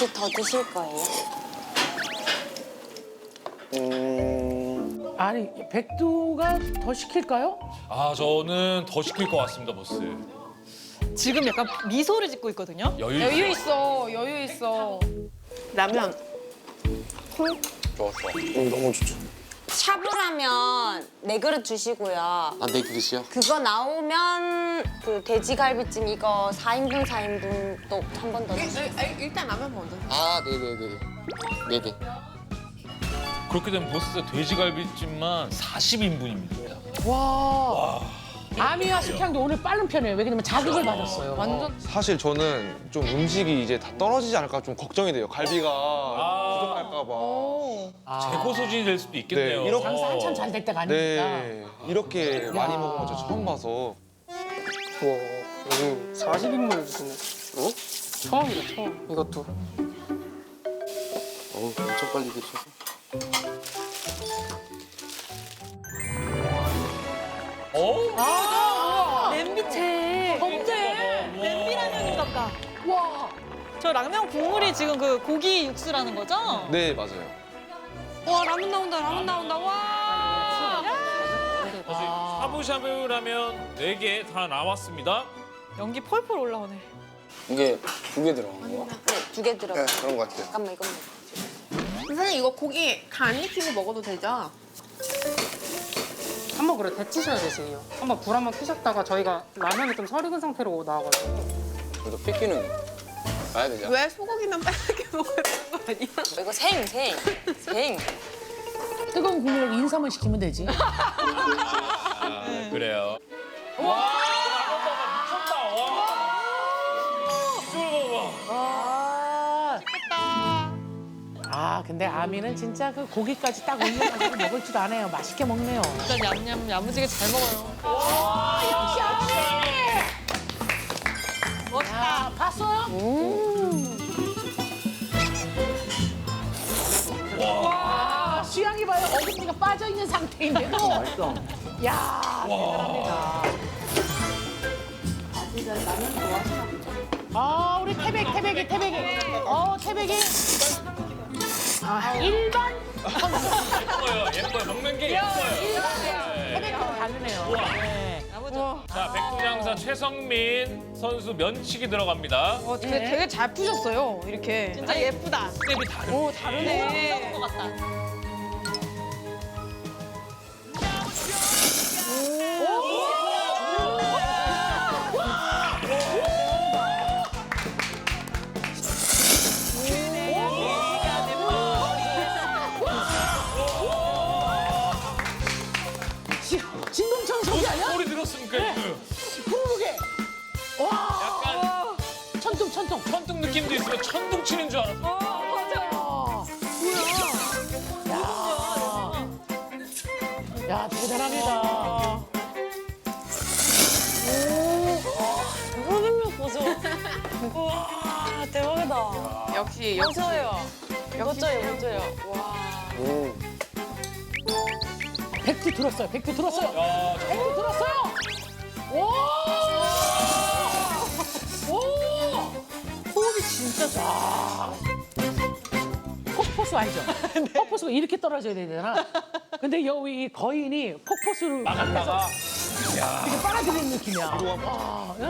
혹시 더 드실 거예요? 음, 아니 백두가 더 시킬까요? 아 저는 더 시킬 것 같습니다 보스. 지금 약간 미소를 짓고 있거든요. 여유. 여유 있어, 여유 있어. 라면. 좋았어. 음, 너무 좋죠. 샤브라면 네 그릇 주시고요. 아, 네 그릇이요? 그거 나오면 그 돼지갈비찜 이거 4인분 4인분 또 한 번 더 주세요. 일단 라면 먼저. 아, 네네네. 네네. 그렇게 되면 보스 돼지갈비찜만 40인분입니다. 와. 아미와 식향도 오늘 빠른 편이에요. 왜냐면 자극을 받았어요. 완전 사실 저는 좀 음식이 이제 다 떨어지지 않을까 좀 걱정이 돼요. 갈비가 아. 부족할까 봐. 오. 아, 재고 소진이 될 수도 있겠네요. 네, 이렇게- 장사 한참 잘 될 때가 아니니까. 네, 이렇게 많이 먹은 거저 처음 봐서. 와, 여기 40인분을 주시네. 어? 처음이다, 처음. 이것도. 어우, 엄청 빨리 드셔. 어? 냄비채. 덥네. 냄비라면인가 보다. 와. 저 라면 국물이 지금 그 고기 육수라는 거죠? 네, 맞아요. 와, 라면 나온다, 라면 나온다. 와. 사실 샤브샤브라면 4개 다 나왔습니다. 연기 펄펄 올라오네. 이게 두 개 들어간 거야? 네, 두개 들어가요. 그런 거 같아요. 잠깐만 이건 선생님 이거 고기 간 익히고 먹어도 되죠? 그래 데치셔야 되시요 한번 불 한번 켜셨다가 저희가 라면이 좀 설익은 상태로 나와가지고. 그래도 핏기는 가야 되지 않아? 왜 소고기만 빨갛게 먹어야 되는 거 아니야? 이거 생, 생, 생. 뜨거운 국물을 인삼을 시키면 되지. 아, 그래요. 와! 미쳤다. 와! 이걸 봐봐. 아. 아, 근데 아미는 진짜 그 고기까지 딱 올려가지고 먹을 줄 아네요. 맛있게 먹네요. 일단 얌얌 야무지게 잘 먹어요. 역시 아미! 멋있다. 봤어요? 와, 수양이 봐요. 어금니가 빠져 있는 상태인데도. 맛있어. 야, 대단합니다. 아, 우리 태백, 태백이, 태백이. 어, 태백이. 아, 일반 예뻐요. 예뻐요. 먹는 게 예뻐요. 네. 태백하고 다르네요. 네. 자, 백두장사 최성민 선수 면치기 들어갑니다. 어, 되게, 되게 잘 푸셨어요, 이렇게. 진짜 예쁘다. 스텝이 다르네. 오, 다르네. 것 같다. 지- 진동천 소리 아니야? 소리 들었습니까? 그 부르게. 와, 약간 천둥, 천둥. 천둥 느낌도 있으면 천둥 치는 줄 알았어. 아, 야. 야, 대단합니다. 선생님 보죠. 우와, 대박이다. 역시, 역시. 멋져요. 멋져요, 멋져요. 와. 음. 백두 들었어요, 백두 들었어요. 야, 백두 들었어요. 오! 오! 호흡이 진짜 좋아. 폭포수 알죠? 폭포수가 이렇게 떨어져야 되잖아. 근데 여기 이 거인이 폭포수를 막았다가 이렇게 빨아들이는 느낌이야. 와, 예.